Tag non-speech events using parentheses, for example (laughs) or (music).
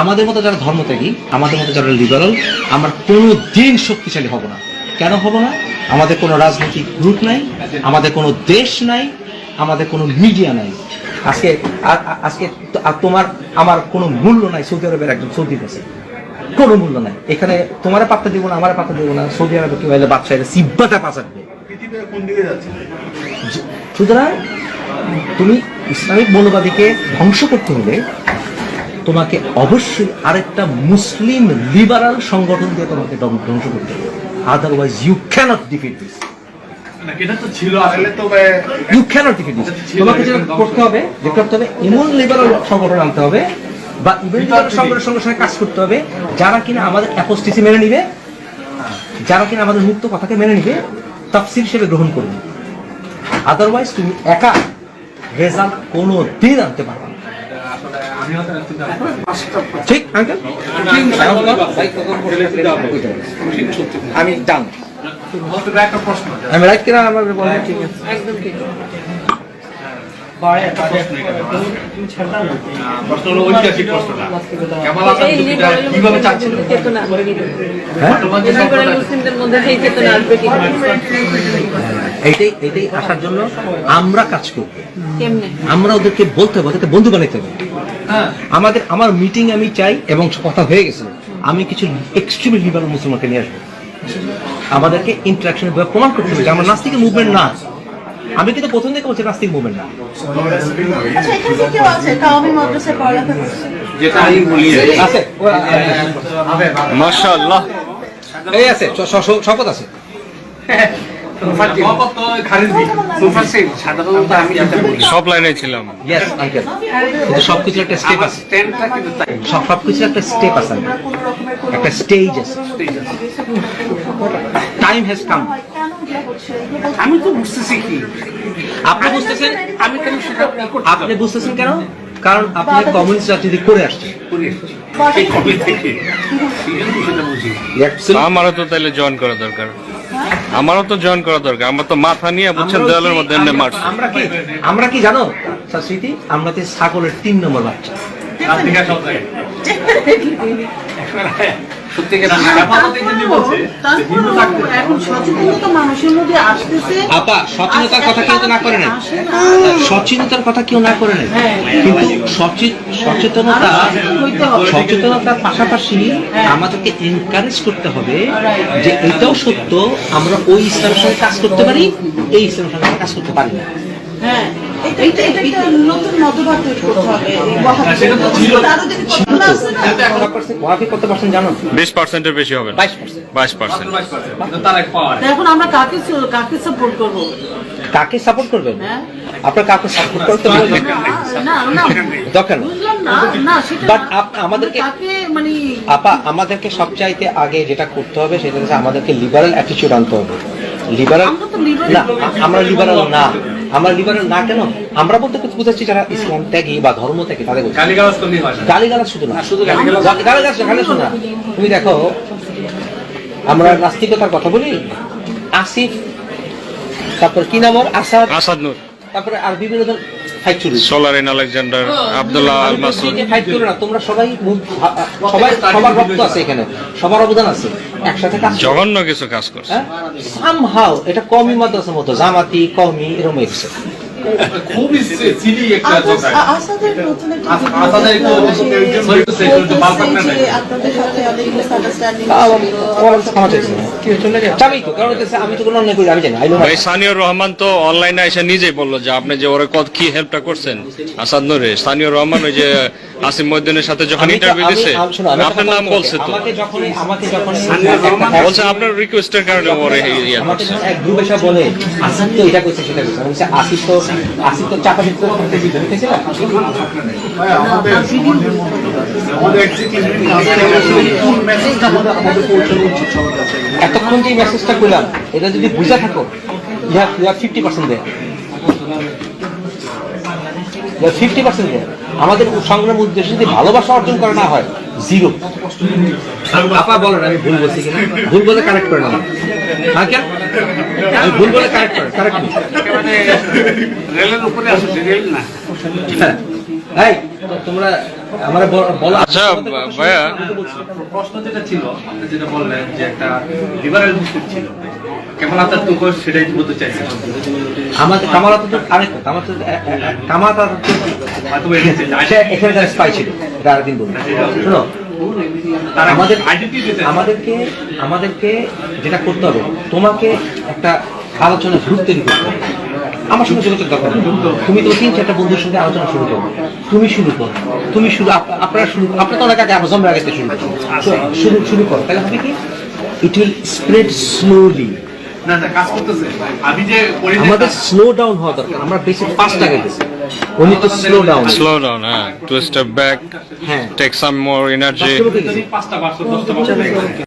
আমাদের মতো যারা ধর্মত্যাগী আমাদের মতো যারা লিবারাল আমরা কোনো দিন শক্তিশালী হব না। কেন হব না? আমাদের কোনো রাজনৈতিক গ্রুপ নাই আমাদের কোনো দেশ নাই আমাদের কোনো মিডিয়া নাই। আজকে আজকে তোমার আমার কোনো মূল্য নাই সৌদি আরবের একজন সৌদি কাছে কোনো মূল্য নাই। এখানে তোমার পাত্তা দিব না আমার পাত্তা দিব না সৌদি আরবে কি হলে বাচ্চা এটা সিব্বাটা পাচারবে সুতরাং তুমি ইসলামিক মৌলবাদীকে ধ্বংস করতে হলে তোমাকে অবশ্যই আরেকটা মুসলিম লিবারাল সংগঠন দিয়ে তোমাকে ধ্বং- ধ্বংস করতে হবে। Otherwise you cannot defeat this এটা তো ছিল আসলে তো ইউ ক্যানট ডিফিট দিস তোমাকে যেটা করতে হবে এমন লিবারাল সংগঠন আনতে হবে বা ইভেন সংগঠনের সঙ্গে সঙ্গে কাজ করতে হবে যারা কিনা আমাদের অ্যাপোস্টিসি মেনে নিবে যারা কিনা আমাদের মুক্ত কথাকে মেনে নিবে তাফসির হিসেবে গ্রহণ করবে। আদারওয়াইজ তুমি একা রেজাল্ট কোনো দিন আনতে পারবে না। ঠিক আঙ্কেল আমি ডান আমি রাইট কিনা? আমার ঠিক আছে। প্রশ্ন হলো ঐতিহাসিক প্রশ্নটা। কেমাল হাসান টুপিটা কীভাবে চাচ্ছিল চেতনা হ্যাঁ? এইটাই আসার জন্য আমরা কাজ করব। আমরা ওদেরকে বলতে হবে ওদেরকে বন্ধু বানাইতে হবে। আমাদের আমার মিটিং আমি চাই এবং কথা হয়ে গেছে আমি কিছু এক্সট্রিমলি লিবারাল মুসলমানকে নিয়ে আসব। আমাদেরকে ইন্টারাকশন প্রমাণ করতে হবে যে আমরা নাস্তিকের মুভমেন্ট না। আমি কিন্তু প্রথম থেকে বলছি নাস্তিক মুভমেন্ট না। আচ্ছা যেটা আমি বলি। আছে। মাশাআল্লাহ। এই আছে শপথ আছে। (laughs) সব লাইনে ছিলাম। একটা স্টেপ আছে। একটা স্টেপ আছে একটা স্টেজ আছে। টাইম হ্যাজ কাম আমি তো বুঝতেছি কি। আপনি বুঝতেছেন? আমি কেন সেটা আপনি বুঝতেছেন কেন? কারণ আপনি কমিউনিস্ট রাজনীতি করে আসছেন। আমারও তো তাহলে জয়েন করা দরকার। আমারও তো জয়েন করা দরকার। আমরা তো মাথা নিয়ে বুঝছেন দেওয়ালের মধ্যে এমনি মারছি আমরা কি আমরা কি জানো স্মৃতি? আমরা তো ছাগলের তিন নম্বর বাচ্চা। আপা সচেতনতার কথা কেউ তো না করে না। সচেতনতার কথা কেউ না করে না হ্যাঁ। কিন্তু সচেতনতা হবে। সচেতনতার পাশাপাশি হ্যাঁ। আমাদেরকে এনকারেজ করতে হবে যে এটাও সত্য আমরা ওই ইসলামের সঙ্গে কাজ করতে পারি এই ইসলামের সঙ্গে কাজ করতে পারি না। হ্যাঁ। নতুন মতবাদ তৈরি করতে হবে হ্যাঁ, কত পার্সেন্ট জানো? বিশ পার্সেন্টের বেশি হবে বাইশ পার্সেন্ট। বাইশ পার্সেন্ট। এখন আমরা কাকে কাকে সাপোর্ট করব? কাকে সাপোর্ট করবেন হ্যাঁ? আপনার কাকে সাপোর্ট করতে দরকার আমাদেরকে- কাকে মানে আপা আমাদেরকে সবচাইতে আগে যেটা করতে হবে সেটা হচ্ছে আমাদেরকে লিবারাল অ্যাটিটিউড আনতে হবে। লিবারাল না আমরা লিবারাল না। আমরা লিবারাল না কেন? আমরা বলতে কিছু বুঝাচ্ছি যারা ইসলাম ত্যাগী বা ধর্ম ত্যাগী তাদের গালিগালাজ হয় শুধু না। শুধু গালিগালাজ। গালিগালাজ এখানে শোনো না। তুমি দেখো আমরা নাস্তিকতার কথা বলি? আসিফ তারপর কি নাম ওর? আসাদ। আসাদ নূর। তারপরে আর বিভিন্ন ফাইট শুরু সোলারিন আলেকজান্ডার আব্দুল্লাহ আল মাসুদ ফাইট করো না তোমরা সবাই সবাই সবার রক্ত আছে এখানে। সবার অবদান আছে। একসাথে কাজ জঘন্য কিছু কাজ করছে। হ্যাঁ? সামহাও এটা কমি মাদ্রাসার মতো জামাতি কমি এরকম খুবই সিলি একটা আসাদের নতুন একটা আসাদের একটু একটু আপনাদের সাথে অনেক ভাই সানিউর রহমান তো অনলাইনে এসে নিজেই বলল যে আপনি যে ওরে কত কি হেল্পটা করছেন? আসাদ নূরে সানিউর রহমান ওই যে আসিম মহিউদ্দিনের সাথে যখন ইন্টারভিউ দিছে আপনার নাম বলছে। তো। আমাকে যখনই আমাকে যখনই বলছে আপনার রিকোয়েস্টের কারণে ওরে ইয়ে আমাকে যখন এক গ্রুপ এসে বলে আসিফ তো এটা করছে সেটা করছে। আমি বলছি, আসিফ তো আসিফ তো চাপা দিতে করতে দিতে না? এতক্ষণ যে মেসেজটা করলাম এটা যদি বুঝা থাকো হ্যাভ ফিফটি পার্সেন্ট দেয় ফিফটি পার্সেন্ট দেয় আমাদের সংগ্রাম উদ্দেশ্য যদি ভালোবাসা অর্জন করা না হয় জিরো আপা বলেন আমি ভুল বলছি কিনা? ভুল বলে কারেক্ট করে না হ্যাঁ কেন আমি ভুল বলে কারেক্ট করে কারেক্ট মানে রেলের উপরে আসছে রেল না। হ্যাঁ। এই তোমরা আমার বলো। আচ্ছা, ভাইয়া। প্রশ্ন যেটা ছিল আপনি যেটা বললেন যে একটা লিবারেল মুসলিম ছিল। আমাদের Kemal Ataturk Kemal Kemal Ataturk এখানে স্পাই ছিল এটা আরেকদিন শোনো আমাদের আমাদেরকে আমাদেরকে যেটা করতে হবে তোমাকে একটা আলোচনা গ্রুপ তৈরি করতে হবে। আমার সঙ্গে যোগাযোগ দরকার। তুমি তো তিন চারটা বন্ধুর সঙ্গে আলোচনা শুরু করো। তুমি শুরু করো। তুমি শুরু আপ- আপনারা শুরু আপনার তো অনেক আগে আমার জন্মের আগে শুরু করো। শুরু শুরু করো। তাহলে হবে কি? ইট উইল স্প্রেড স্লোলি না না কাজ করতেছে। আমি যে আমাদের স্লো ডাউন হওয়া দরকার আমরা বেশি ফাস্ট আগে গেছি উনি তো স্লো ডাউন স্লো ডাউন হ্যাঁ টু স্টেপ ব্যাক হ্যাঁ। Take some more energy? পাঁচটা পাঁচশো দশটা